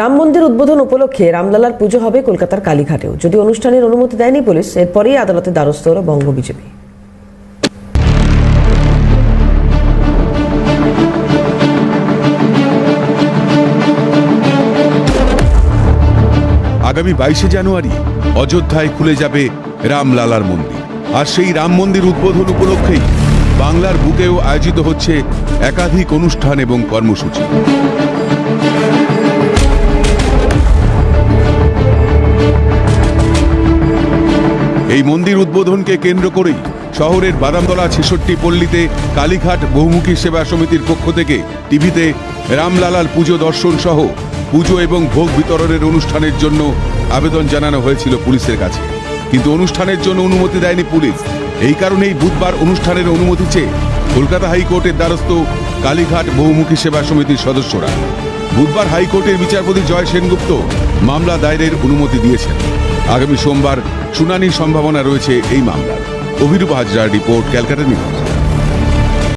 রাম মন্দির উদ্বোধন উপলক্ষে রামলালার পুজো হবে কলকাতার কালীঘাটেও। যদি অনুষ্ঠানের অনুমতি দেয়নি পুলিশ, এরপরেই আদালতে দ্বারস্থ হল বঙ্গ বিজেপি। আগামী বাইশে জানুয়ারি অযোধ্যায় খুলে যাবে রামলালার মন্দির। আর সেই রাম মন্দির উদ্বোধন উপলক্ষেই বাংলার বুকেও আয়োজিত হচ্ছে একাধিক অনুষ্ঠান এবং কর্মসূচি। এই মন্দির উদ্বোধনকে কেন্দ্র করেই শহরের বাদামতলা ছেষট্টি পল্লীতে কালীঘাট বহুমুখী সেবা সমিতির পক্ষ থেকে টিভিতে রামলালার পুজো দর্শন সহ পুজো এবং ভোগ বিতরণের অনুষ্ঠানের জন্য আবেদন জানানো হয়েছিল পুলিশের কাছে। কিন্তু অনুষ্ঠানের জন্য অনুমতি দেয়নি পুলিশ। এই কারণেই বুধবার অনুষ্ঠানের অনুমতি চেয়ে কলকাতা হাইকোর্টের দ্বারস্থ কালীঘাট বহুমুখী সেবা সমিতির সদস্যরা। বুধবার হাইকোর্টের বিচারপতি জয় সেনগুপ্ত মামলা দায়েরের অনুমতি দিয়েছেন। আগামী সোমবার শুনানির সম্ভাবনা রয়েছে এই মামলার। অভিরূপ হাজরার রিপোর্ট ক্যালকাটা নিউজ।